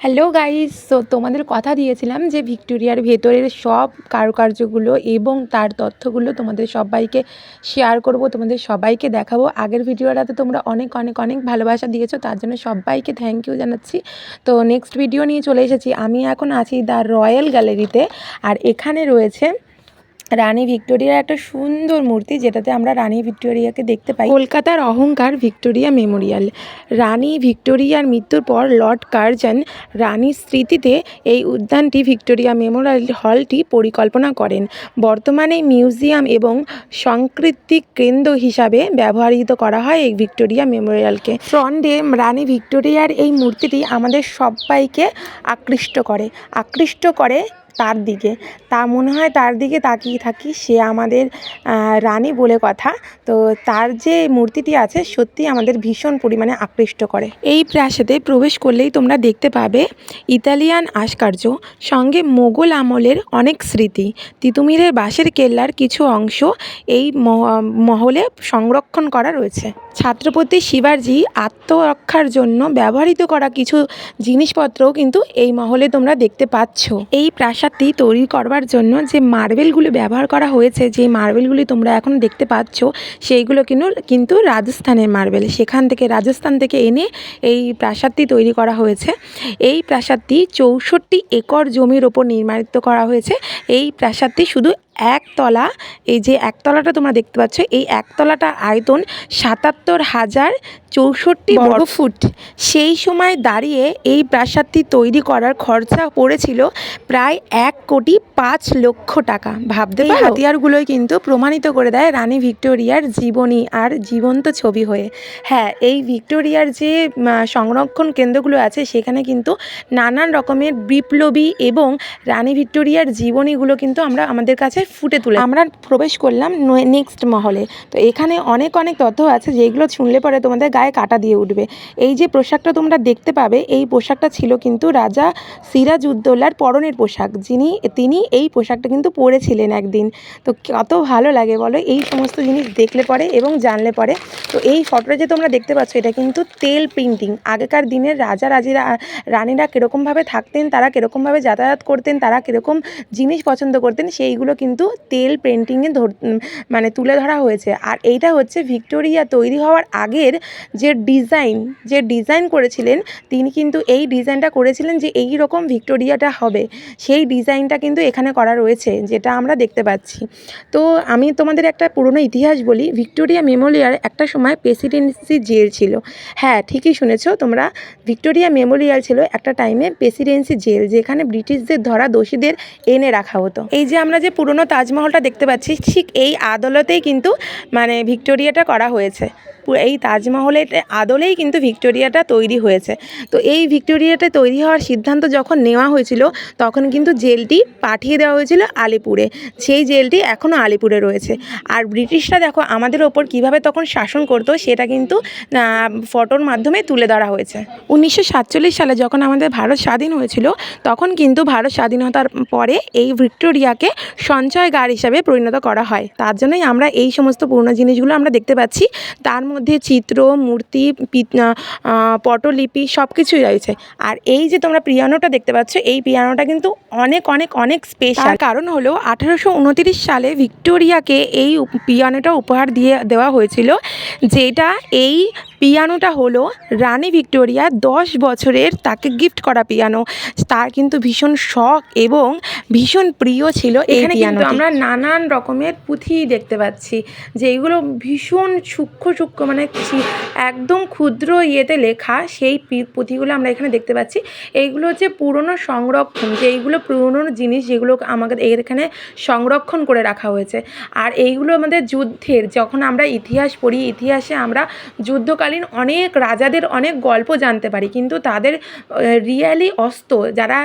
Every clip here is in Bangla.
হ্যালো গাইস সো তোমাদের কথা দিয়েছিলাম যে ভিক্টোরিয়ার ভেতরের সব কারুকার্যগুলো এবং তার তথ্যগুলো তোমাদের সবাইকে শেয়ার করব, তোমাদের সবাইকে দেখাবো। আগের ভিডিওটাতে তোমরা অনেক অনেক অনেক ভালোবাসা দিয়েছ, তার জন্য সবাইকে থ্যাংক ইউ জানাচ্ছি। তো নেক্সট ভিডিও নিয়ে চলে এসেছি। আমি এখন আছি দ্য রয়্যাল গ্যালারিতে আর এখানে রয়েছে রানী ভিক্টোরিয়ার একটা সুন্দর মূর্তি যেটাতে আমরা রানী ভিক্টোরিয়াকে দেখতে পাই। কলকাতার অহংকার ভিক্টোরিয়া মেমোরিয়াল। রানী ভিক্টোরিয়ার মৃত্যুর পর লর্ড কার্জন রানীর স্মৃতিতে এই উদ্যানটি ভিক্টোরিয়া মেমোরিয়াল হলটি পরিকল্পনা করেন। বর্তমানে মিউজিয়াম এবং সাংস্কৃতিক কেন্দ্র হিসাবে ব্যবহৃত করা হয় এই ভিক্টোরিয়া মেমোরিয়ালকে। ফ্রন্টে রানী ভিক্টোরিয়ার এই মূর্তিটি আমাদের সবাইকে আকৃষ্ট করে। আকৃষ্ট করে তার দিকে। তা মনে হয় তার দিকে তাকিয়ে থাকি, সে আমাদের রানী বলে কথা। তো তার যে মূর্তিটি আছে, সত্যি আমাদের ভীষণ পরিমাণে আকৃষ্ট করে। এই প্রাসাদে প্রবেশ করলেই তোমরা দেখতে পাবে ইতালিয়ান ভাস্কর্য সঙ্গে মোগল আমলের অনেক স্মৃতি। তিতুমিরের বাঁশের কেল্লার কিছু অংশ এই মহ- মহলে সংরক্ষণ করা রয়েছে। ছাত্রপতি শিবাজি আত্মরক্ষার জন্য ব্যবহৃত করা কিছু জিনিসপত্রও কিন্তু এই মহলে তোমরা দেখতে পাচ্ছ। এই প্রাসাদটি তৈরি করবার জন্য যে মার্বেলগুলো ব্যবহার করা হয়েছে, যে মার্বেলগুলি তোমরা এখন দেখতে পাচ্ছ, সেইগুলো কিন্তু কিন্তু রাজস্থানের মার্বেল। সেখান থেকে, রাজস্থান থেকে এনে এই প্রাসাদটি তৈরি করা হয়েছে। এই প্রাসাদটি চৌষট্টি একর জমির ওপর নির্মাণিত করা হয়েছে। এই প্রাসাদটি শুধু একতলা এই যে একতলাটা তোমরা দেখতে পাচ্ছ এই একতলাটার আয়তন সাতাত্তর হাজার চৌষট্টি বর্গ ফুট সেই সময় দাঁড়িয়ে এই প্রাসাদটি তৈরি করার খরচা পড়েছিল প্রায় এক কোটি পাঁচ লক্ষ টাকা। ভাবতে পারো? হাতিয়ারগুলোই কিন্তু প্রমাণিত করে দেয় রানী ভিক্টোরিয়ার জীবনী আর জীবন্ত ছবি হয়ে। হ্যাঁ এই ভিক্টোরিয়ার যে সংরক্ষণ কেন্দ্রগুলো আছে সেখানে কিন্তু নানান রকমের বিপ্লবী এবং রানী ভিক্টোরিয়ার জীবনীগুলো কিন্তু আমরা আমাদের কাছে ফুটে তুলে। আমরা প্রবেশ করলাম নেক্সট মহলে। তো এখানে অনেক অনেক তথ্য আছে যেগুলো শুনলে পরে তোমাদের গায়ে কাটা দিয়ে উঠবে। এই যে পোশাকটা তোমরা দেখতে পাবে, এই পোশাকটা ছিল কিন্তু রাজা সিরাজউদ্দৌলার পরনের পোশাক। যিনি, তিনি এই পোশাকটা কিন্তু পরেছিলেন একদিন। তো কত ভালো লাগে বলো, এই সমস্ত জিনিস দেখলে পরে এবং জানলে পরে। তো এই ফটোটা যে তোমরা দেখতে পাচ্ছ, এটা কিন্তু তেল প্রিন্টিং আগেকার দিনের রাজা, রাজিরা, রানীরা কীরকমভাবে থাকতেন, তারা কীরকমভাবে যাতায়াত করতেন, তারা কীরকম জিনিস পছন্দ করতেন, সেইগুলো কিন্তু তেল পেন্টিংয়ে ধর মানে তুলে ধরা হয়েছে। আর এইটা হচ্ছে ভিক্টোরিয়া তৈরি হওয়ার আগের যে ডিজাইন যে ডিজাইন করেছিলেন, তিনি কিন্তু এই ডিজাইনটা করেছিলেন যে এই রকম ভিক্টোরিয়াটা হবে। সেই ডিজাইনটা কিন্তু এখানে করা রয়েছে, যেটা আমরা দেখতে পাচ্ছি। তো আমি তোমাদের একটা পুরনো ইতিহাস বলি, ভিক্টোরিয়া মেমোরিয়াল একটা সময় প্রেসিডেন্সি জেল ছিল। হ্যাঁ ঠিকই শুনেছো তোমরা, ভিক্টোরিয়া মেমোরিয়াল ছিল একটা টাইমে প্রেসিডেন্সি জেল, যেখানে ব্রিটিশদের ধরা দোষীদের এনে রাখা হতো। এই যে আমরা যে পুরনো তাজমহলটা দেখতে পাচ্ছি, ঠিক এই আদালতেই কিন্তু মানে ভিক্টোরিয়াটা করা হয়েছে। এই এই তাজমহলের আদলেই কিন্তু ভিক্টোরিয়াটা তৈরি হয়েছে। তো এই ভিক্টোরিয়াটা তৈরি হওয়ার সিদ্ধান্ত যখন নেওয়া হয়েছিল, তখন কিন্তু জেলটি পাঠিয়ে দেওয়া হয়েছিল আলিপুরে। সেই জেলটি এখনও আলিপুরে রয়েছে। আর ব্রিটিশরা দেখো, আমাদের ওপর কীভাবে তখন শাসন করতো, সেটা কিন্তু ফটোর মাধ্যমে তুলে ধরা হয়েছে। উনিশশো সাতচল্লিশ সালে যখন আমাদের ভারত স্বাধীন হয়েছিল, তখন কিন্তু ভারত স্বাধীনতার পরে এই ভিক্টোরিয়াকে সঞ্চয়গার হিসাবে পরিণত করা হয়। তার জন্যই আমরা এই সমস্ত পুরনো জিনিসগুলো আমরা দেখতে পাচ্ছি। তার মধ্যে চিত্র মূর্তি পটলিপি সব কিছুই রয়েছে। আর এই যে তোমরা পিয়ানোটা দেখতে পাচ্ছ, এই পিয়ানোটা কিন্তু অনেক অনেক অনেক স্পেশাল কারণ হলো আঠারোশো সালে ভিক্টোরিয়াকে এই পিয়ানোটা উপহার দিয়ে দেওয়া হয়েছিল, যেটা এই পিয়ানোটা হলো রানী ভিক্টোরিয়া দশ বছরের তাকে গিফট করা পিয়ানো। তার কিন্তু ভীষণ শখ এবং ভীষণ প্রিয় ছিল এখানে কিন্তু আমরা নানান রকমের পুঁথি দেখতে পাচ্ছি যেইগুলো ভীষণ সূক্ষ্ম সূক্ষ্ম মানে একদম ক্ষুদ্র ইয়েতে লেখা সেই পুঁথিগুলো আমরা এখানে দেখতে পাচ্ছি। এইগুলো হচ্ছে পুরনো সংরক্ষণ যে এইগুলো পুরনো জিনিস যেগুলো আমাদের এখানে সংরক্ষণ করে রাখা হয়েছে। আর এইগুলো আমাদের যুদ্ধের যখন আমরা ইতিহাস পড়ি ইতিহাসে আমরা যুদ্ধকালীন অনেক, রাজাদের অনেক গল্প জানতে পারি। কিন্তু তাদের রিয়ালি অস্ত্র যারা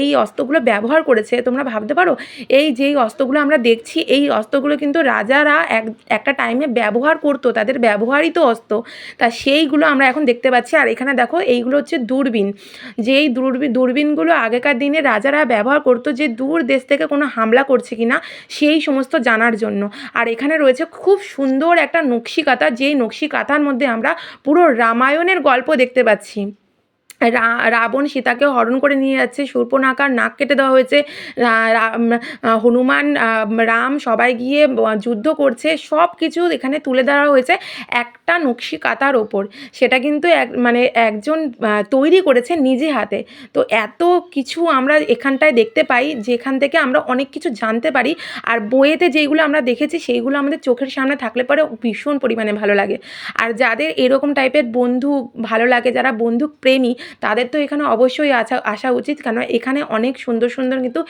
এই অস্ত্রগুলো ব্যবহার করেছে, তোমরা ভাবতে পারো, এই যেই অস্ত্রগুলো আমরা দেখছি, এই অস্ত্রগুলো কিন্তু রাজারা এক, একটা টাইমে ব্যবহার করতো, তাদের ব্যবহৃত অস্ত্র তা সেইগুলো আমরা এখন দেখতে পাচ্ছি। আর এখানে দেখো, এইগুলো হচ্ছে দূরবীন। যেই দূরবীন দূরবীনগুলো আগেকার দিনে রাজারা ব্যবহার করতো যে দূর দেশ থেকে কোনো হামলা করছে কিনা, সেই সমস্ত জানার জন্য। আর এখানে রয়েছে খুব সুন্দর একটা নকশি কাঁথা যেই নকশি কাঁথার মধ্যে আমরা পুরো রামায়ণের গল্প দেখতে পাচ্ছি। রাবণ সীতাকে হরণ করে নিয়ে যাচ্ছে। শূর্পণখার নাক কেটে দেওয়া হয়েছে। হনুমান রাম সবাই গিয়ে যুদ্ধ করছে। সব কিছু এখানে তুলে ধরা হয়েছে একটা নকশি কাতার ওপর। সেটা কিন্তু এক মানে একজন তৈরি করেছে নিজে হাতে। তো এত কিছু আমরা এখানটায় দেখতে পাই, যেখান থেকে আমরা অনেক কিছু জানতে পারি। আর বইয়েতে যেইগুলো আমরা দেখেছি, সেইগুলো আমাদের চোখের সামনে থাকলে পরে ভীষণ পরিমাণে ভালো লাগে। আর যাদের এরকম টাইপের বন্ধু ভালো লাগে, যারা বন্দুক প্রেমী তাদের তো এখানে অবশ্যই আসা আসা উচিত। কারণ এখানে অনেক সুন্দর সুন্দর কিন্তু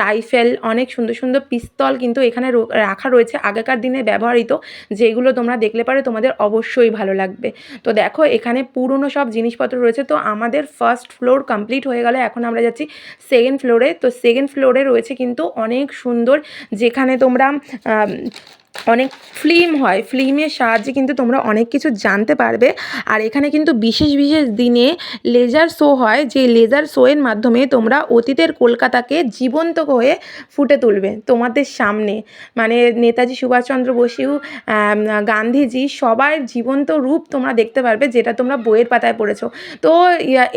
রাইফেল, অনেক সুন্দর সুন্দর পিস্তল কিন্তু এখানে রাখা রয়েছে আগেকার দিনে ব্যবহৃত, যেগুলো তোমরা দেখলে পারে, তোমাদের অবশ্যই ভালো লাগবে। তো দেখো, এখানে পুরনো সব জিনিসপত্র রয়েছে। তো আমাদের ফার্স্ট ফ্লোর কমপ্লিট হয়ে গেল। এখন আমরা যাচ্ছি সেকেন্ড ফ্লোরে তো সেকেন্ড ফ্লোরে রয়েছে কিন্তু অনেক সুন্দর, যেখানে তোমরা অনেক ফিল্ম হয়। ফিল্মের সাহায্যে কিন্তু তোমরা অনেক কিছু জানতে পারবে। আর এখানে কিন্তু বিশেষ বিশেষ দিনে লেজার শো হয়, যে লেজার শোয়ের মাধ্যমে তোমরা অতীতের কলকাতাকে জীবন্ত হয়ে ফুটে তুলবে তোমাদের সামনে। মানে নেতাজি সুভাষচন্দ্র বসু গান্ধীজি সবার জীবন্ত রূপ তোমরা দেখতে পারবে, যেটা তোমরা বইয়ের পাতায় পড়েছো। তো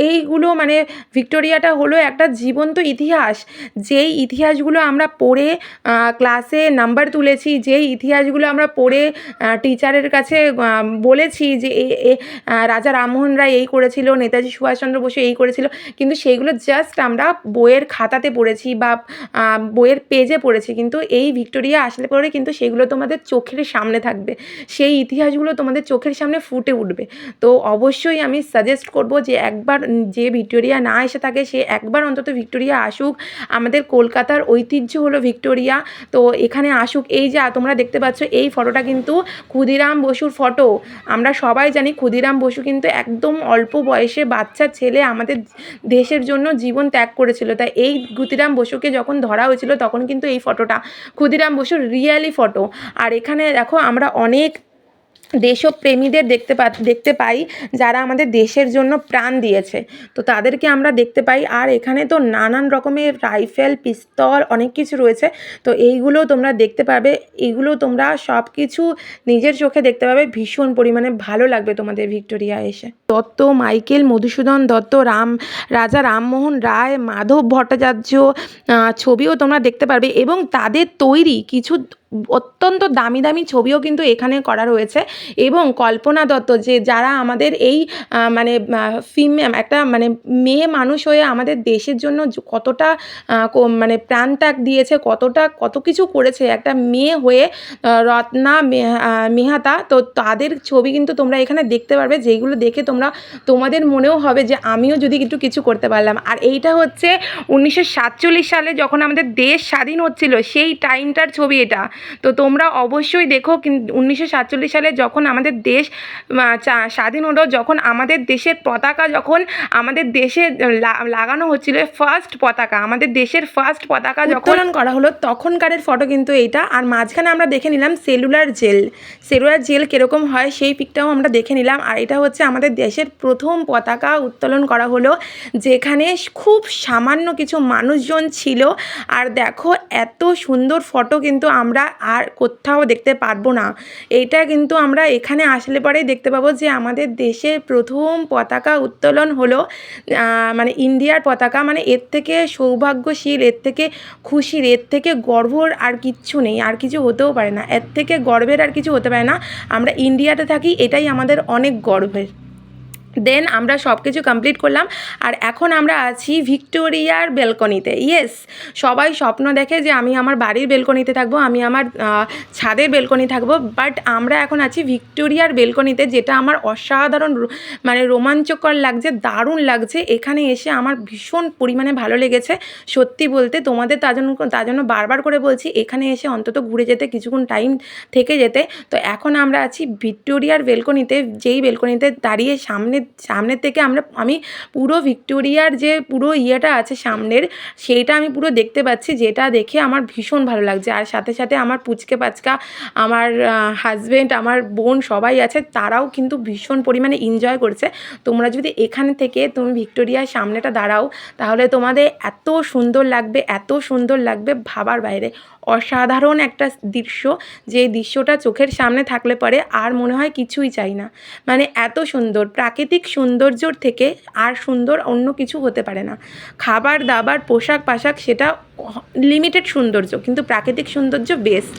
এইগুলো মানে ভিক্টোরিয়াটা হলো একটা জীবন্ত ইতিহাস। যেই ইতিহাসগুলো আমরা পড়ে ক্লাসে নাম্বার তুলেছি, যেই ইতিহাসগুলো আমরা পড়ে টিচারের কাছে বলেছি যে এ রাজা রামমোহন রায় এই করেছিল, নেতাজি সুভাষচন্দ্র বসু এই করেছিল, কিন্তু সেইগুলো জাস্ট আমরা বইয়ের খাতাতে পড়েছি বা বইয়ের পেজে পড়েছি, কিন্তু এই ভিক্টোরিয়া আসলে পরে কিন্তু সেগুলো তোমাদের চোখের সামনে থাকবে, সেই ইতিহাসগুলো তোমাদের চোখের সামনে ফুটে উঠবে। তো অবশ্যই আমি সাজেস্ট করব যে একবার যে ভিক্টোরিয়া না এসে থাকে, সে একবার অন্তত ভিক্টোরিয়া আসুক। আমাদের কলকাতার ঐতিহ্য হলো ভিক্টোরিয়া, তো এখানে আসুক। এই যে, তোমরা দেখতে পাচ্ছ, এই ফটোটা কিন্তু ক্ষুদিরাম বসুর ফটো। আমরা সবাই জানি ক্ষুদিরাম বসু কিন্তু একদম অল্প বয়সে বাচ্চা ছেলে আমাদের দেশের জন্য জীবন ত্যাগ করেছিল। তাই এই ক্ষুদিরাম বসুকে যখন ধরা হয়েছিল তখন কিন্তু এই ফটোটা, ক্ষুদিরাম বসুর রিয়ালি ফটো। আর এখানে দেখো আমরা অনেক দেশপ্রেমীদের দেখতে পা, দেখতে পাই যারা আমাদের দেশের জন্য প্রাণ দিয়েছে। তো তাদেরকে আমরা দেখতে পাই। আর এখানে তো নানান রকমের রাইফেল, পিস্তল অনেক কিছু রয়েছে। তো এইগুলো তোমরা দেখতে পাবে। এইগুলো তোমরা সব কিছু নিজের চোখে দেখতে পাবে। ভীষণ পরিমাণে ভালো লাগবে তোমাদের ভিক্টোরিয়া এসে। দত্ত, মাইকেল, মধুসূদন দত্ত, রাম, রাজা রামমোহন রায়, মাধব ভট্টাচার্য ছবিও তোমরা দেখতে পারবে। এবং তাদের তৈরি কিছু অত্যন্ত দামি দামি ছবিও কিন্তু এখানে করা রয়েছে এবং কল্পনা দত্ত যে যারা আমাদের এই মানে ফিম একটা মানে মেয়ে মানুষ হয়ে আমাদের দেশের জন্য কতটা মানে প্রাণত্যাগ দিয়েছে, কতটা, কত কিছু করেছে, একটা মেয়ে হয়ে রত্না মেহ- মেহাতা, তো তাদের ছবি কিন্তু তোমরা এখানে দেখতে পারবে, যেইগুলো দেখে তোমরা, তোমাদের মনেও হবে যে আমিও যদি একটু কিছু করতে পারলাম। আর এইটা হচ্ছে উনিশশো সাতচল্লিশ সালে যখন আমাদের দেশ স্বাধীন হচ্ছিল, সেই টাইমটার ছবি এটা। তো তোমরা অবশ্যই দেখো উনিশশো সাতচল্লিশ সালে যখন আমাদের দেশ স্বাধীন হলো, যখন আমাদের দেশের পতাকা যখন আমাদের দেশে লাগানো হচ্ছিল ফার্স্ট পতাকা, আমাদের দেশের ফার্স্ট পতাকা যখন করা হলো, তখনকারের ফটো কিন্তু এইটা। আর মাঝখানে আমরা দেখে নিলাম সেলুলার জেল সেলুলার জেল কীরকম হয়, সেই পিকটাও আমরা দেখে নিলাম। আর এটা হচ্ছে আমাদের দেশের প্রথম পতাকা উত্তোলন করা হলো, যেখানে খুব সামান্য কিছু মানুষজন ছিল। আর দেখো, এত সুন্দর ফটো কিন্তু আমরা আর কোথাও দেখতে পারব না। এইটা কিন্তু আমরা এখানে আসলে পরেই দেখতে পাবো যে আমাদের দেশের প্রথম পতাকা উত্তোলন হলো মানে ইন্ডিয়ার পতাকা। মানে এর থেকে সৌভাগ্যশীল, এর থেকে খুশির, এর থেকে গর্বর আর কিচ্ছু নেই, আর কিছু হতেও পারে না। এর থেকে গর্বের আর কিছু হতে পারে না। আমরা ইন্ডিয়াতে থাকি, এটাই আমাদের অনেক গর্বের। দেন আমরা সব কিছু কমপ্লিট করলাম। আর এখন আমরা আছি ভিক্টোরিয়ার বেলকনিতে। ইয়েস সবাই স্বপ্ন দেখে যে আমি আমার বাড়ির বেলকনিতে থাকব, আমি আমার ছাদের বেলকনি থাকব। বাট আমরা এখন আছি ভিক্টোরিয়ার বেলকনিতে, যেটা আমার অসাধারণ মানে রোমাঞ্চকর লাগছে, দারুণ লাগছে। এখানে এসে আমার ভীষণ পরিমাণে ভালো লেগেছে। সত্যি বলতে তোমাদের তার জন্য তার জন্য বারবার করে বলছি, এখানে এসে অন্তত ঘুরে যেতে, কিছুক্ষণ টাইম থেকে যেতে। তো এখন আমরা আছি ভিক্টোরিয়ার বেলকনিতে, যেই বেলকনিতে দাঁড়িয়ে সামনে সামনের থেকে আমরা, আমি পুরো ভিক্টোরিয়ার যে পুরো ইয়েটা আছে সামনের, সেইটা আমি পুরো দেখতে পাচ্ছি, যেটা দেখে আমার ভীষণ ভালো লাগছে। আর সাথে সাথে আমার পুচকে পাচকা, আমার হাজব্যান্ড আমার বোন সবাই আছে, তারাও কিন্তু ভীষণ পরিমাণে এনজয় করছে। তোমরা যদি এখান থেকে তুমি ভিক্টোরিয়ার সামনেটা দাঁড়াও, তাহলে তোমাদের এত সুন্দর লাগবে, এত সুন্দর লাগবে ভাবার বাইরে। অসাধারণ একটা দৃশ্য, যে দৃশ্যটা চোখের সামনে থাকলে পরে আর মনে হয় কিছুই চাই না। মানে এত সুন্দর, প্রাকৃতিক প্রাকৃতিক সৌন্দর্যর থেকে আর সুন্দর অন্য কিছু হতে পারে না। খাবার, দাবার, পোশাক, পাশাক সেটা লিমিটেড সৌন্দর্য, কিন্তু প্রাকৃতিক সৌন্দর্য বেস্ট